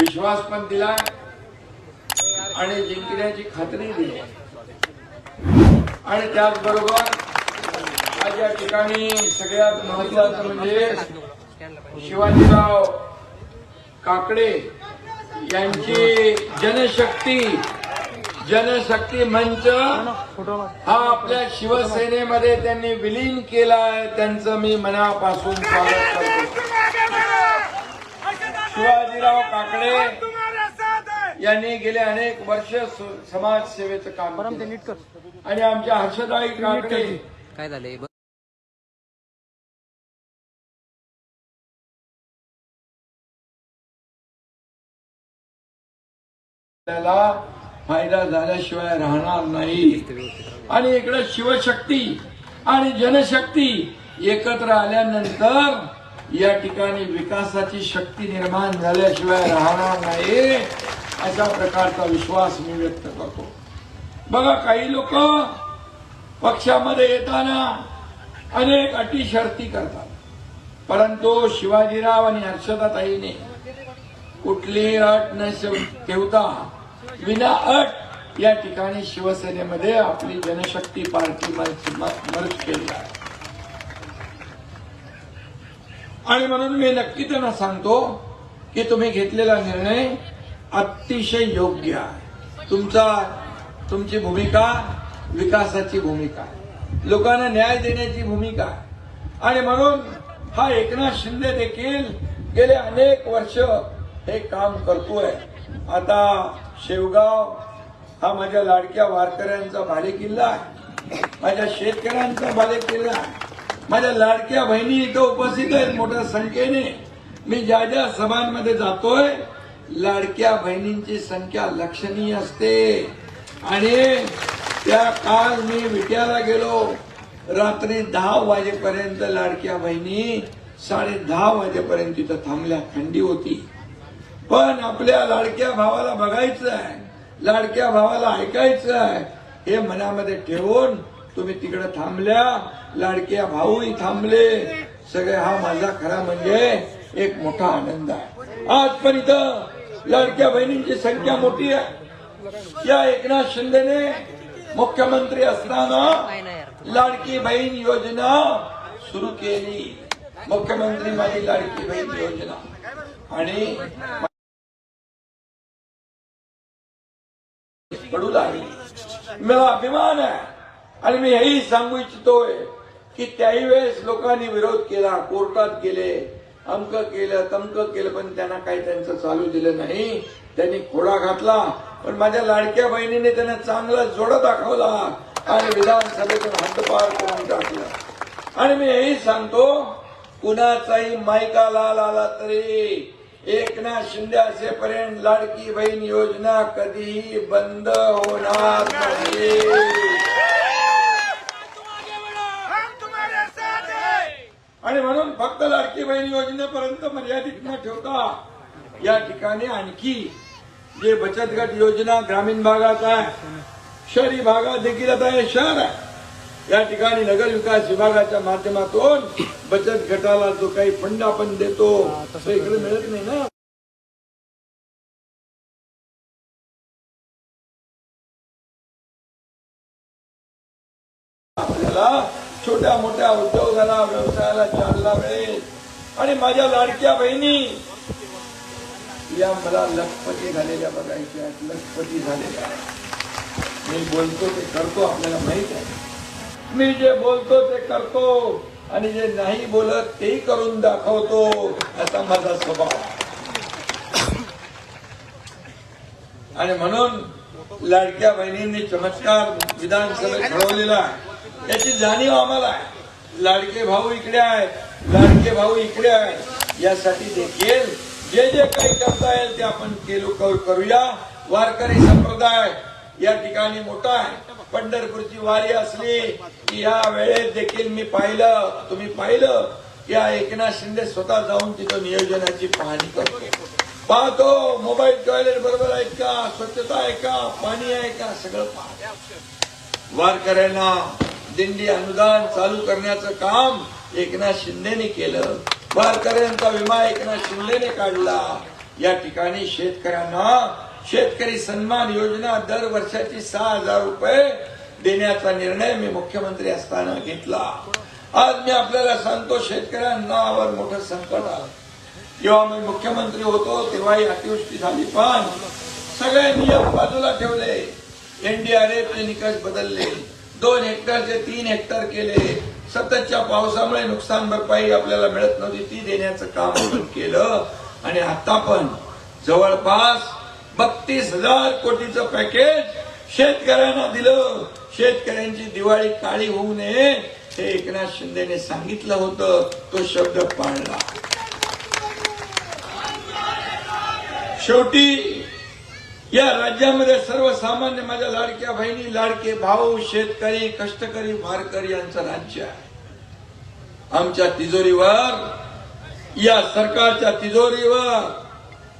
विश्वास पण दिलाय आणि जिंकण्याची खात्री दिली. आणि त्याचबरोबर आज या ठिकाणी सगळ्यात महत्वाचं म्हणजे शिवाजीराव काकडे यांची जनशक्ती जनशक्ती मंच हा आपल्या शिवसेनेमध्ये त्यांनी विलीन केलाय त्यांचं मी मनापासून स्वागत करतो. शिवाजीराव काकडे यांनी गेले अनेक वर्ष समाजसेवेचं काम केलं. आणि आमच्या हर्षदाई काकडे काय झालंय? बघ त्याला फायदा झाल्याशिवाय राहणार नाही. आणि इकडे शिवशक्ती आणि जनशक्ती एकत्र आल्यानंतर या ठिकाणी विकासाची शक्ती निर्माण झाल्याशिवाय राहणार नाही अशा प्रकारचा विश्वास मी व्यक्त करतो. बघा काही लोक पक्षामध्ये येताना अनेक अटी शर्ती करतात. परंतु शिवाजीराव आणि हर्षदाताईने कुठलीही अट न ठेवता विना अट या ठिकाणी शिवसेनेमध्ये आपली जनशक्ती पार्टी मर्ज केली आहे. आणि म्हणून मी नक्की त्यांना सांगतो की तुम्ही घेतलेला निर्णय अतिशय योग्य आहे. तुमचा तुमची भूमिका विकासाची भूमिका आहे. लोकांना न्याय देण्याची भूमिका आहे. आणि म्हणून हा एकनाथ शिंदे देखील गेले अनेक वर्ष हे काम करतोय. आता शेवगाव हा माझ्या लाडक्या वारकऱ्यांचा भालेकिल्ला आहे. माझ्या शेतकऱ्यांचा भालेकिल्ला आहे. माझ्या लाडक्या बहिणी इथं उपस्थित आहेत मोठ्या संख्येने. मी ज्या ज्या सभांमध्ये जातोय लाडक्या बहिणींची संख्या लक्षणीय असते. आणि त्या काल मी विट्याला गेलो रात्री दहा वाजेपर्यंत लाडक्या बहिणी साडे दहा वाजेपर्यंत तिथं थांबल्या थंडी होती. पण आपल्या लाडक्या भावाला बघायचं आहे लाडक्या भावाला ऐकायचं आहे हे मनामध्ये ठेवून तुम्ही तिकडे थांबल्या लाडक्या भाऊही थांबले. सगळे हा माझा खरा म्हणजे एक मोठा आनंद आहे. आज पण इथं लाडक्या बहिणींची संख्या मोठी आहे. या एकनाथ शिंदेने मुख्यमंत्री असताना लाडकी बहीण योजना सुरू केली. मुख्यमंत्री माझी लाडकी बहीण योजना. आणि पडू लागली. मला अभिमान आहे. आणि मी हेही सांगू इच्छितोय की त्याही वेळेस लोकांनी विरोध केला कोर्टात गेले अमक केलं तमक केलं पण त्यांना काही त्यांचं चालू दिलं नाही. त्यांनी खोडा घातला. पण माझ्या लाडक्या बहिणीने त्यांना चांगला जोडा दाखवला आणि विधानसभेतून हद्दपार करून टाकला. आणि मी हेही सांगतो कुणाचाही मायका लाल आला तरी एकनाथ शिंदे असेपर्यंत लाडकी बहीण योजना कधीही बंद होणार नाही. आणि म्हणून फक्त लाडकी बहीण योजनेपर्यंत मर्यादित न ठेवता या ठिकाणी आणखी जे बचत गट योजना ग्रामीण भागात आहे शहरी भागात देखील आता हे शहर आहे. या ठिकाणी नगर विकास विभागाच्या माध्यमातून बचत गटाला जो काही फंड आपण देतो तो इकडे मिळत नाही ना. छोट्या मोठ्या उद्योगाला व्यवसायाला चालना मिळेल. आणि माझ्या लाडक्या बहिणी या मला लखपती झालेल्या बघायच्या आहेत लखपती झालेल्या मी बोलतो ते करतो आपल्याला माहीत आहे. मी जे बोलतो ते करतो आणि जे नाही बोलत तेही करून दाखवतो असा माझा स्वभाव आणि म्हणून लाडक्या बहिणींनी चमत्कार विधानसभेत घडवलेला आहे. याची जाणीव आम्हाला आहे. लाडके भाऊ इकडे आहेत लाडके भाऊ इकडे आहेत यासाठी देखील जे जे काही करता येईल ते आपण केलो करूया. वारकरी संप्रदाय या ठिकाणी मोठा आहे. पंढरपूरची वारी असली की या वेळेत देखील मी पाहिलं तुम्ही पाहिलं की हा एकनाथ शिंदे स्वतः जाऊन तिथं नियोजनाची पाहणी करतो. पाहतो मोबाईल टॉयलेट बरोबर आहे का? स्वच्छता आहे का? पाणी आहे का? सगळं पाहतो. वारकऱ्यांना दिंडी अनुदान चालू करण्याचं काम एकनाथ शिंदेने केलं. वारकऱ्यांचा विमा एकनाथ शिंदेने काढला. या ठिकाणी शेतकऱ्यांना शेतकरी सन्मान योजना दर वर्षाची सहा हजार रुपये देण्याचा निर्णय मी मुख्यमंत्री असताना घेतला. आज मी आपल्याला सांगतो शेतकऱ्यांनावर मोठं संकट आलं. जेव्हा मी मुख्यमंत्री होतो तेव्हाही अतिवृष्टी झाली पण सगळे नियम बाजूला ठेवले. एनडीआरएफचे निकष बदलले. दोन हेक्टरचे तीन हेक्टर केले सततच्या पावसामुळे नुकसान भरपाई आपल्याला मिळत नव्हती ती देण्याचं काम आपण केलं. आणि आता पण जवळपास बत्तीस हजार कोटीचं पॅकेज शेतकऱ्यांना दिलं. शेतकऱ्यांची दिवाळी काळी होऊ नये हे एकनाथ शिंदेने सांगितलं होतं. तो शब्द पाळला. शेवटी या राज्यामध्ये सर्वसामान्य माझ्या लाडक्या बहिणी लाडके भाऊ शेतकरी कष्टकरी वारकरी यांचं राज्य आहे. आमच्या तिजोरीवर या सरकारच्या तिजोरीवर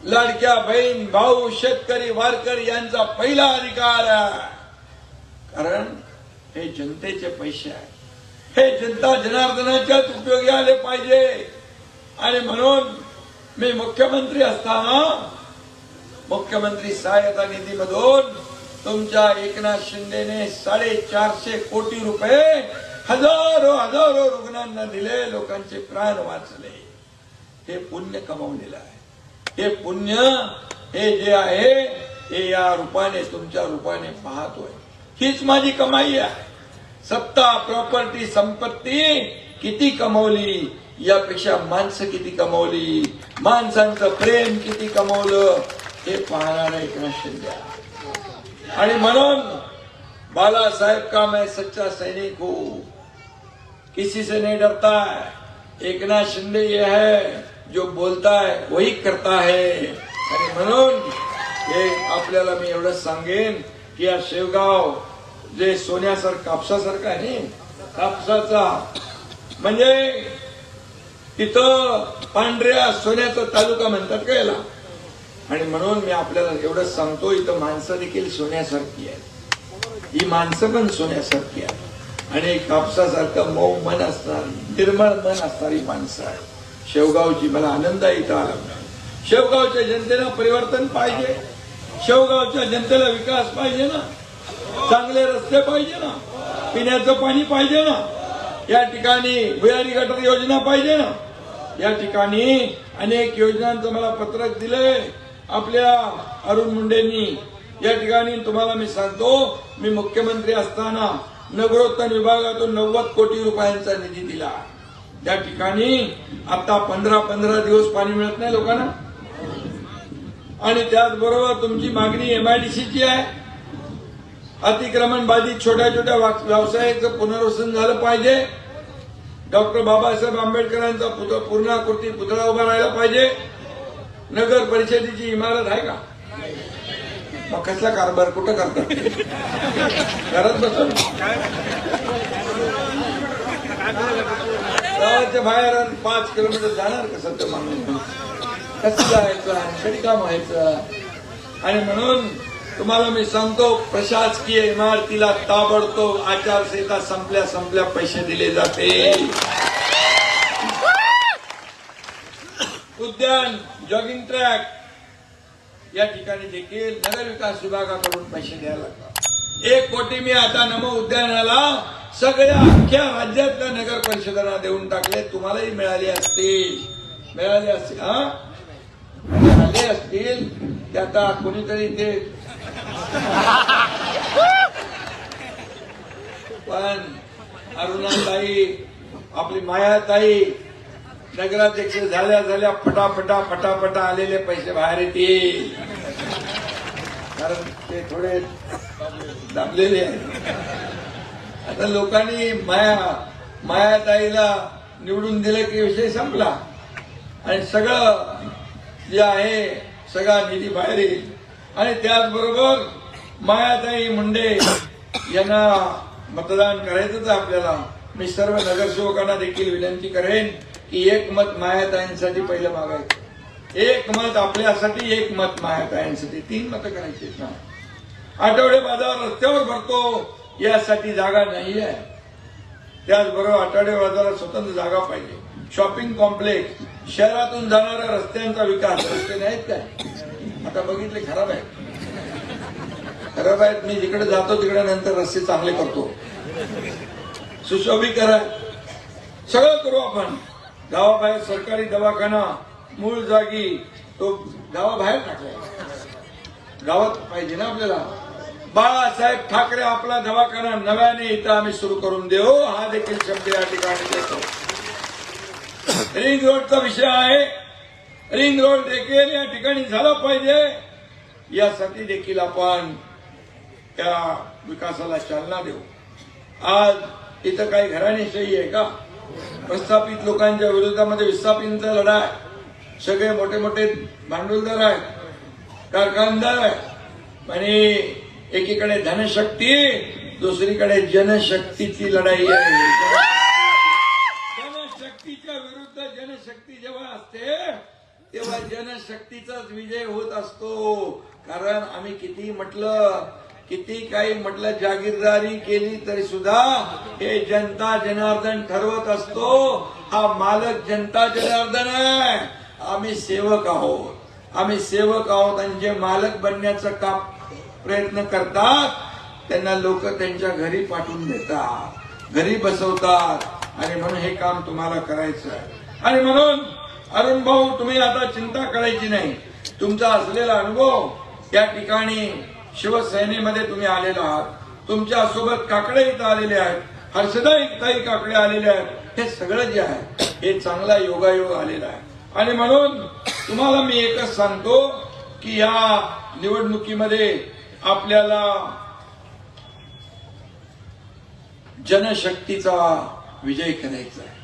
लाडक्या बहीण भाऊ शेतकरी वारकरी यांचा पहिला अधिकार आहे. कारण हे जनतेचे पैसे आहे. हे जनता जनार्दनाच्याच उपयोगी आले पाहिजे. आणि म्हणून मी मुख्यमंत्री असताना मुख्यमंत्री सहायता निधीमधून तुमच्या एकनाथ शिंदेने साडेचारशे कोटी रुपये हजारो हजारो रुग्णांना दिले लोकांचे प्राण वाचले. हे पुण्य कमावलेलं आहे. हे पुण्य हे जे आहे हे या रूपाने तुमच्या रूपाने पाहतोय. हीच माझी कमाई आहे. सत्ता प्रॉपर्टी संपत्ती किती कमवली यापेक्षा माणसं किती कमवली माणसांचं प्रेम किती कमवलं हे पाहणार एकनाथ शिंदे. आहे. आणि म्हणून बालासाहेब का मैं सच्चा सैनिक हूं. किसी से नहीं डरता है. एकनाथ शिंदे ये है जो बोलता है वही करता है. आणि म्हणून हे आपल्याला मी एवढं सांगेन की या शेवगाव जे सोन्यासारखं कापसासारखं आहे कापसाचा. म्हणजे तिथं पांढऱ्या सोन्याचा तालुका म्हणतात का याला? आणि म्हणून मी आपल्याला एवढं सांगतो इथं माणसं देखील सोन्यासारखी आहेत. ही माणसं पण सोन्यासारखी आहेत. आणि कापसासारखं मऊ मन असणारी निर्मळ मन असणारी माणसं आहेत. शेवगावची मला आनंद आहे इथं आला शेवगावच्या जनतेला परिवर्तन पाहिजे. शेवगावच्या जनतेला विकास पाहिजे ना. चांगले रस्ते पाहिजे ना. पिण्याचं पाणी पाहिजे ना. या ठिकाणी भुयारी गटर योजना पाहिजे ना. या ठिकाणी अनेक योजनांचं मला पत्रक दिलंय. आपल्या अरुण मुंडेंनी या ठिकाणी तुम्हाला मी सांगतो मी मुख्यमंत्री असताना नगरोत्तर विभागातून नव्वद कोटी रुपयांचा निधी दिला. त्या ठिकाणी आता पंधरा पंधरा दिवस पाणी मिळत नाही लोकांना. आणि त्याचबरोबर तुमची मागणी एमआयडीसीची आहे. अतिक्रमण बाधित छोट्या छोट्या वा- व्यवसायाचं पुनर्वसन झालं पाहिजे. डॉक्टर बाबासाहेब आंबेडकरांचा पूर्णाकृती पुतळा उभा राहिला पाहिजे. नगर परिषदेची इमारत आहे का? मग कसला कारभार? कुठं करतात घरात बसून? गावाच्या बाहेर पाच किलोमीटर जाणार कसं ते माणूस? कसं जायचं आणि कधी काम व्हायचं? आणि म्हणून तुम्हाला मी सांगतो प्रशासकीय इमारतीला ताबडतोब आचारसंहिता संपल्या संपल्या पैसे दिले जाते. उद्यान जॉगिंग ट्रॅक या ठिकाणी देखील नगर विकास विभागाकडून पैसे द्यायला लागतात. एक कोटी मी आता नमो उद्यानाला सगळ्या अख्ख्या राज्यातल्या नगर परिषदांना देऊन टाकले. तुम्हालाही मिळाली असतील. मिळाले असतील हा? मिळाले असतील. ते आता कोणीतरी ते पण अरुणाताई आपली मायाताई नगराध्यक्ष झाल्या झाल्या फटाफटा फटाफटा आलेले पैसे बाहेर येतील. कारण ते थोडे दाबलेले आहेत. आता लोकांनी माया मायाताईला निवडून दिलं की विषय संपला. आणि सगळं जे आहे सगळा निधी बाहेर येईल. आणि त्याचबरोबर मायाताई मुंडे यांना मतदान करायचंच आहे आपल्याला. मी सर्व नगरसेवकांना देखील विनंती करेन. की एक मत मायाताईंसाठी पहिलं मागायचं. एक मत आपल्यासाठी एक मत मायाताईंसाठी. तीन मतं करायची आहेत ना. आठवडे बाजार रस्त्यावर भरतो यासाठी जागा नाही आहे. त्याचबरोबर आठवडे बाजारात स्वतंत्र जागा पाहिजे. शॉपिंग कॉम्प्लेक्स शहरातून जाणाऱ्या रस्त्यांचा विकास. रस्ते नाहीत काय? आता बघितले खराब आहेत. खराब आहेत मी जिकडे जातो तिकडे नंतर रस्ते चांगले करतो. सुशोभीकरण. सगळं करू आपण. गावाबाहेर सरकारी दवाखाना मूळ जागी तो गावाबाहेर टाकला गावात पाहिजे ना आपल्याला? बाळासाहेब ठाकरे आपला दवाखाना नव्याने इथं आम्ही सुरू करून देऊ. हा देखील शब्द या ठिकाणी देतो. रिंग रोडचा विषय आहे. रिंग रोड देखील या ठिकाणी झाला पाहिजे. यासाठी देखील आपण त्या विकासाला चालना देऊ. आज इथं काही घराणेशाही आहे का? प्रस्थापित लोकांच्या विरोधामध्ये विस्थापितांचा लढा आहे सगळे मोठे मोठे भांडवलदार आहेत कारखानदार आहेत. आणि एकीकडे धनशक्ती दुसरीकडे जनशक्तीची लढाई आहे. जनशक्तीच्या विरुद्ध जनशक्ती जेव्हा असते तेव्हा जनशक्तीचाच विजय होत असतो. कारण आम्ही किती म्हटलं किती काही म्हटलं जागीरदारी केली तरी सुद्धा हे जनता जनार्दन ठरवत असतो. हा मालक जनता जनार्दन आहे. आम्ही सेवक आहोत. आम्ही सेवक आहोत आणि जे मालक बनण्याचं काम प्रयत्न करतात त्यांना लोक त्यांच्या घरी पाठवून देतात. घरी बसवतात. आणि म्हणून हे काम तुम्हाला करायचं आहे. आणि म्हणून अरुण भाऊ तुम्ही आता चिंता करायची नाही. तुमचा असलेला अनुभव त्या ठिकाणी शिवसेनेमध्ये तुम्ही आलेला आहात. तुमच्यासोबत काकडे इथं आलेले आहेत. हर्षदा काही काकडे आलेले आहेत. हे सगळं जे आहे हे चांगला योगायोग आलेला आहे. आणि म्हणून तुम्हाला मी एकच सांगतो की या निवडणुकीमध्ये आपल्याला जनशक्तीचा विजय करायचा आहे.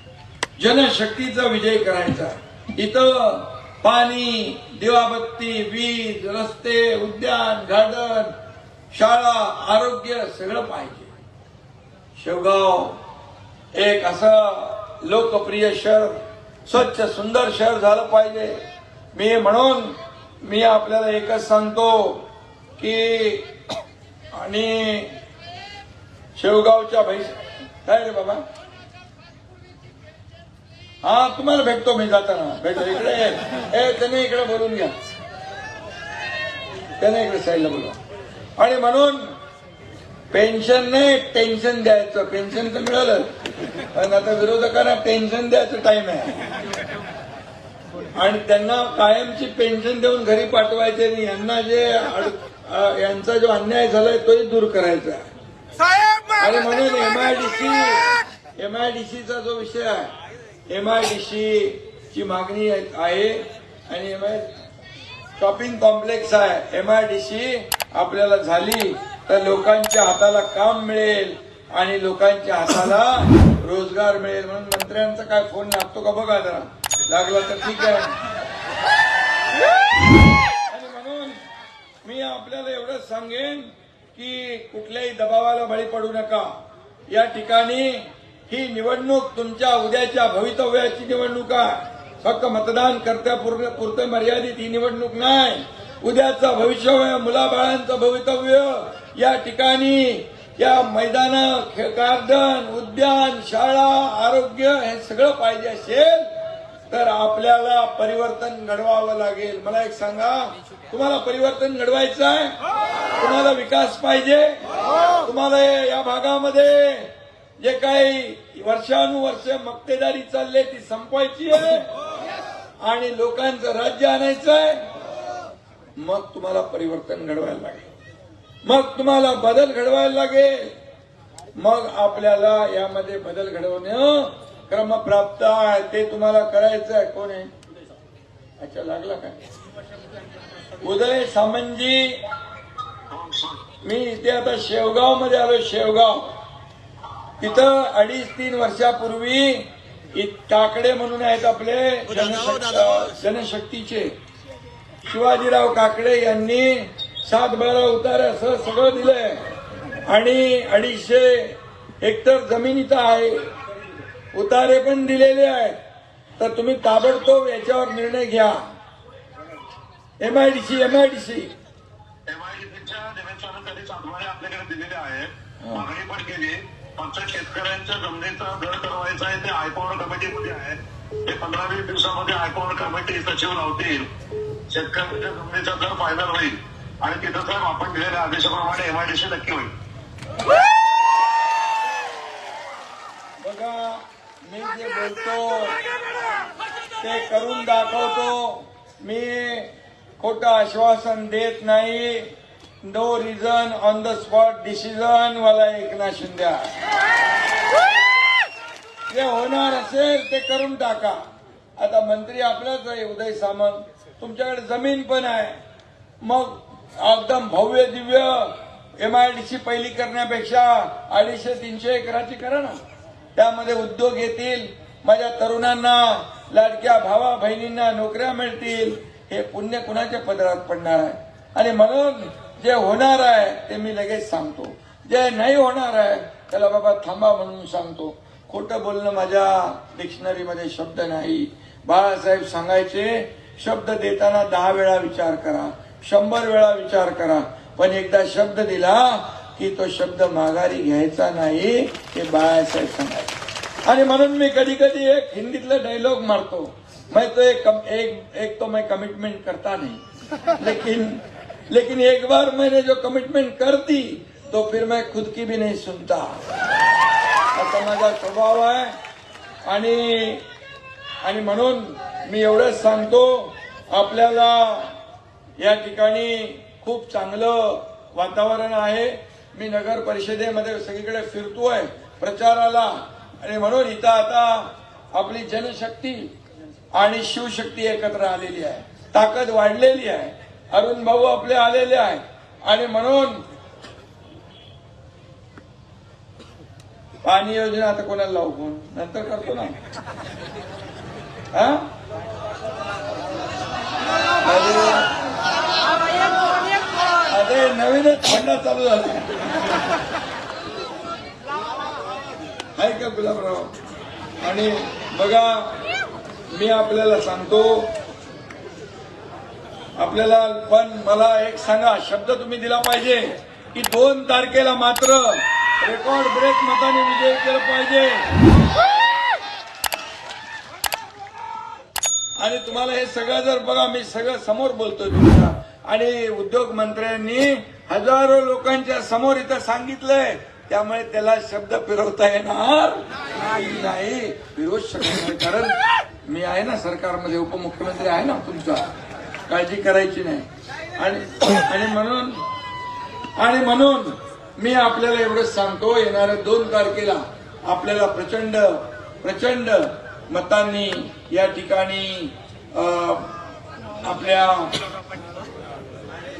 जनशक्तीचा विजय करायचा आहे. इथं पाणी दिवाबत्ती वीज रस्ते उद्यान गार्डन शाळा आरोग्य सगळं पाहिजे. शेवगाव एक असं लोकप्रिय शहर स्वच्छ सुंदर शहर झालं पाहिजे. मी म्हणून मी आपल्याला एकच सांगतो की आणि शेवगावच्या भैस काय रे बाबा? हा तुम्हाला भेटतो मी जाताना. भेटतो इकडे. ए त्याने इकडे बोलून घ्या. त्याने इकडे साईडला बोलवा. आणि म्हणून पेन्शन नाही टेन्शन द्यायचं. पेन्शन तर मिळालं. पण आता विरोधकांना टेन्शन द्यायचं टाइम आहे. आणि त्यांना कायमची पेन्शन देऊन घरी पाठवायचे नाही यांना जे यांचा जो अन्याय झालाय तोही दूर करायचा आणि म्हणून एमआयडीसी! एमआयडीसीचा जो विषय आहे एम आय डी सी ची मागणी आहे आणि एम आय शॉपिंग कॉम्प्लेक्स आहे. एम आय डी सी आपल्याला झाली तर लोकांच्या हाताला काम मिळेल आणि लोकांच्या हाताला रोजगार मिळेल म्हणून मंत्र्यांचा काय फोन लागतो का बघा जरा. लागला तर ठीक आहे. आणि म्हणून मी आपल्याला एवढंच सांगेन की कुठल्याही दबावाला बळी पडू नका. या ठिकाणी ही निवडणूक तुमच्या उद्याच्या भवितव्याची निवडणूक आहे. फक्त मतदान करत्या पुरते मर्यादित ही निवडणूक नाही. उद्याचं भविष्यवय मुलाबाळांचं भवितव्य या ठिकाणी या मैदान गार्डन उद्यान शाळा आरोग्य हे सगळं पाहिजे असेल तर आपल्याला परिवर्तन घडवावं लागेल. मला एक सांगा तुम्हाला परिवर्तन घडवायचं आहे? तुम्हाला विकास पाहिजे? तुम्हाला या भागामध्ये जे काही वर्षानुवर्ष मक्तेदारी चालली ती संपवायची आहे. आणि लोकांचं राज्य आणायचं आहे. मग तुम्हाला परिवर्तन घडवायला लागेल. मग तुम्हाला बदल घडवायला लागेल. मग आपल्याला यामध्ये बदल घडवणं क्रमप्राप्त आहे. ते तुम्हाला करायचं आहे. कोण आहे? अच्छा लागला काय उदय सामंतजी. मी इथे आता शेवगावमध्ये आलो. शेवगाव. तिथं अडीच तीन वर्षापूर्वी काकडे म्हणून आहेत आपले जनशक्- जनशक्तीचे. शिवाजीराव काकडे यांनी सात बारा उतारे असं सगळं दिलंय. आणि अडीचशे हेक्टर जमीन इथं आहे. उतारे पण दिलेले आहेत. तर तुम्ही ताबडतोब याच्यावर निर्णय घ्या. एमआयडीसी एमआयडीसी एमआयडीसीच्या सातबारे आपल्याकडे दिलेले आहेत. मागणी पण केली. फक्त शेतकऱ्यांच्या जमिनीचा दर ठरवायचा आहे ते हायपॉवर कमिटीमध्ये आहे. ते पंधरा वीस दिवसामध्ये हायकोर्ट कमिटी सचिव लावतील. शेतकऱ्यांच्या जमिनीचा दर फायनल होईल. आणि तिथं साहेब आपण दिलेल्या आदेशाप्रमाणे एमआयडीसी नक्की होईल. बघा मी जे बोलतो ते करून दाखवतो. मी खोटं आश्वासन देत नाही. No reason on the spot decision मला एकनाथ शिंदे जे होणार असेल ते करून टाका. आता मंत्री आपलाच आहे उदय सामंत. तुमच्याकडे जमीन पण आहे. मग एकदम भव्य दिव्य एम आय पहिली करण्यापेक्षा अडीचशे तीनशे एकराची करा ना. त्यामध्ये उद्योग येतील. माझ्या तरुणांना लाडक्या भावा बहिणींना नोकऱ्या मिळतील. हे पुण्य कुणाच्या पदरात पडणार आहे? आणि म्हणून जे होणार आहे ते मी लगेच सांगतो. जे नाही होणार आहे त्याला बाबा थांबा म्हणून सांगतो. खोटं बोलणं माझ्या डिक्शनरीमध्ये शब्द नाही. बाळासाहेब सांगायचे शब्द देताना दहा वेळा विचार करा शंभर वेळा विचार करा. पण एकदा शब्द दिला की तो शब्द माघारी घ्यायचा नाही हे बाळासाहेब सांगायचे. आणि म्हणून मी कधी कधी एक हिंदीतला डायलॉग मारतो. मैं तो एक एक एक तो मैं कमिटमेंट करता नहीं. लेकिन लेकिन एक बार मैंने जो कमिटमेंट कर दी तो फिर मैं खुद की भी नहीं सुनता। असा माझा स्वभाव आहे आणि आणि म्हणून मी एवढंच सांगतो आपल्याला या ठिकाणी खूप चांगलं वातावरण आहे. मी नगर परिषदेमध्ये सगळीकडे फिरतोय प्रचाराला. आणि म्हणून इथं आता आपली जनशक्ती आणि शिवशक्ती एकत्र आलेली आहे. ताकद वाढलेली आहे. अरुण भाऊ आपले आलेले आहे. आणि म्हणून पाणी योजना आता कोणाला लावू फोन नंतर करतो ना. अरे नवीनच थंडा चालू झाला. आहे का गुलाबराव? आणि बघा मी आपल्याला सांगतो आपल्याला पण मला एक सांगा शब्द तुम्ही दिला पाहिजे की दोन तारखेला मात्र रेकॉर्ड ब्रेक मताने विजय केलं पाहिजे. आणि तुम्हाला हे सगळं जर बघा मी सगळं समोर बोलतोय तुमच्या. आणि उद्योग मंत्र्यांनी हजारो लोकांच्या समोर इथं सांगितलंय. त्यामुळे त्याला शब्द फिरवता येणार नाही. फिरवू शकत नाही. कारण मी आहे ना सरकारमध्ये उपमुख्यमंत्री आहे ना तुमचा. काळजी करायची नाही. आणि आणि म्हणून आणि म्हणून मी आपल्याला एवढंच सांगतो येणाऱ्या दोन तारखेला आपल्याला प्रचंड प्रचंड मतांनी या ठिकाणी आपल्या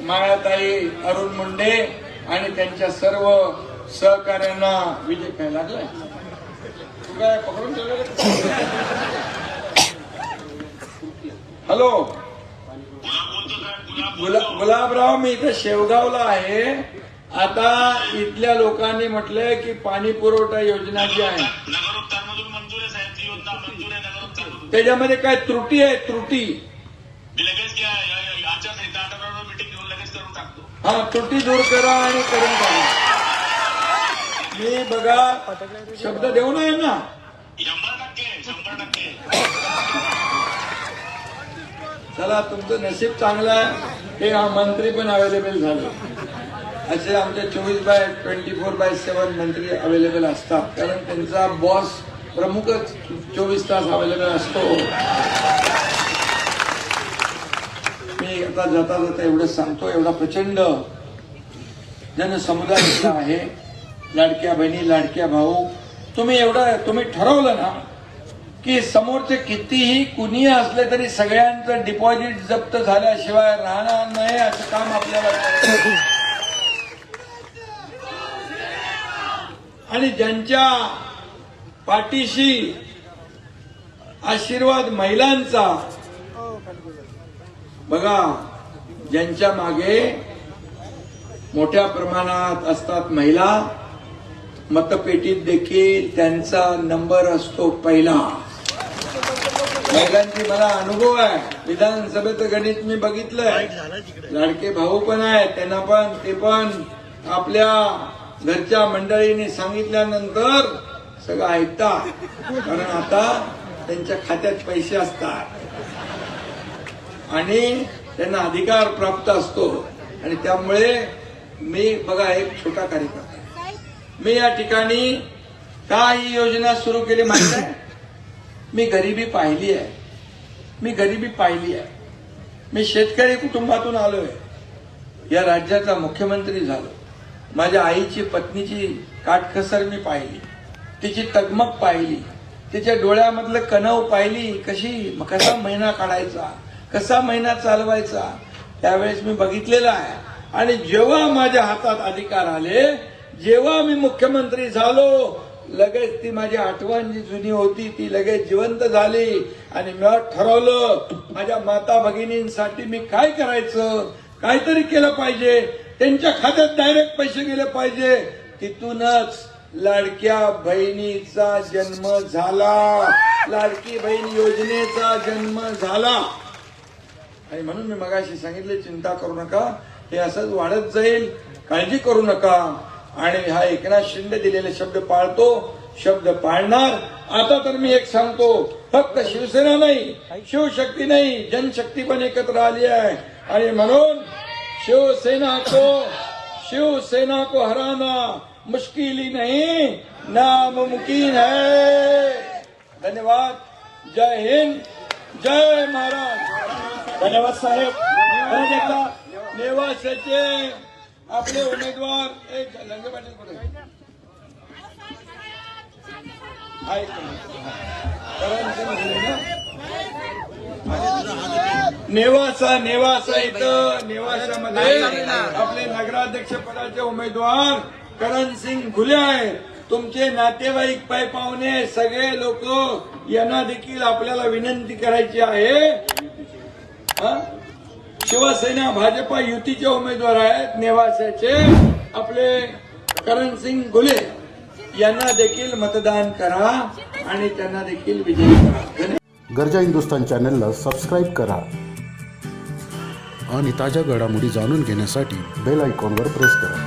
मायाताई अरुण मुंडे आणि त्यांच्या सर्व सहकार्यांना विजय काय लागलाय? तू काय पकडून हॅलो? गुला गुलाबराव मी इथं शेवगावला आहे. आता इथल्या लोकांनी म्हटलंय की पाणी पुरवठा योजना जी आहे त्याच्यामध्ये काय त्रुटी आहे? त्रुटी. हा त्रुटी दूर करा आणि करून टाका. मी बघा शब्द देऊ नये ना. शंभर टक्के शंभर टक्के. चला तुमचं नशीब चांगलं आहे. हे हा मंत्री पण अवेलेबल झाले. असे आमचे चोवीस by twenty four by seven मंत्री अवेलेबल असतात. कारण त्यांचा बॉस प्रमुखच चोवीस तास अवेलेबल असतो. मी आता जाता जाता एवढं सांगतो. एवढा प्रचंड जनसमुदाय आहे. लाडक्या बहिणी लाडक्या भाऊ तुम्ही एवढं तुम्ही ठरवलं ना की समोरचे कितीही कुणी असले तरी सगळ्यांचं डिपॉझिट जप्त झाल्याशिवाय राहणार नाही असं काम आपल्याला आणि ज्यांच्या पाठीशी आशीर्वाद महिलांचा बघा ज्यांच्या मागे मोठ्या प्रमाणात असतात महिला मतपेटीत देखील त्यांचा नंबर असतो पहिला. महिलांची मला अनुभव आहे. विधानसभेचं गणित मी बघितलंय. लाडके भाऊ पण आहेत त्यांना पण ते पण. आपल्या घरच्या मंडळीने सांगितल्यानंतर सगळं ऐकतात कारण आता त्यांच्या खात्यात पैसे असतात. आणि त्यांना अधिकार प्राप्त असतो. आणि त्यामुळे मी बघा एक छोटा कार्यक्रम मी या ठिकाणी का ही योजना सुरू केली माहिती आहे? मी गरिबी पाहिली आहे. मी गरिबी पाहिली आहे. मी शेतकरी कुटुंबातून आलोय. या राज्याचा मुख्यमंत्री झालो. माझ्या आईची पत्नीची काटकसर मी पाहिली. तिची तगमग पाहिली. तिच्या डोळ्यामधलं कणव पाहिली. कशी कसा महिना काढायचा कसा महिना चालवायचा त्यावेळेस मी बघितलेला आहे. आणि जेव्हा माझ्या हातात अधिकार आले जेव्हा मी मुख्यमंत्री झालो लगेच ती माझी आठवण जी जुनी होती ती लगेच जिवंत झाली आणि मी ठरवलं माझ्या माता भगिनींसाठी मी काय करायचं? काहीतरी केलं पाहिजे. त्यांच्या खात्यात डायरेक्ट पैसे गेले पाहिजे. तिथूनच लाडक्या बहिणीचा जन्म झाला. लाडकी बहीण योजनेचा जन्म झाला. आणि म्हणून मी मगाशी सांगितले चिंता करू नका. हे असंच वाढत जाईल. काळजी करू नका. आणि हा एकनाथ शिंदे दिलेले शब्द पाळतो शब्द पाळणार. आता तर मी एक सांगतो फक्त शिवसेना नाही शिवशक्ती नाही जनशक्ती पण एकत्र आली आहे. आणि म्हणून शिवसेना को शिवसेना को हराना मुश्किल ही नहीं नामुमकिन है. धन्यवाद. जय हिंद जय महाराज. धन्यवाद साहेब. नेवासाचे आपले उमेदवार लंगे पाटील कुठे नेवासा नेवासा इथं नेवासामध्ये आपले नगराध्यक्ष पदाचे उमेदवार करण सिंग आहेत. तुमचे नातेवाईक पाय पाहुणे सगळे लोक यांना देखील आपल्याला विनंती करायची आहे. हा? शिवसेना भाजपा युतीचे उमेदवार आहेत नेवासाचे आपले करण सिंग घुले यांना देखील मतदान करा आणि त्यांना देखील विजयी करा. गरजा हिंदुस्तान चॅनलला सबस्क्राईब करा आणि ताज्या घडामोडी जाणून घेण्यासाठी बेल आयकॉनवर प्रेस करा.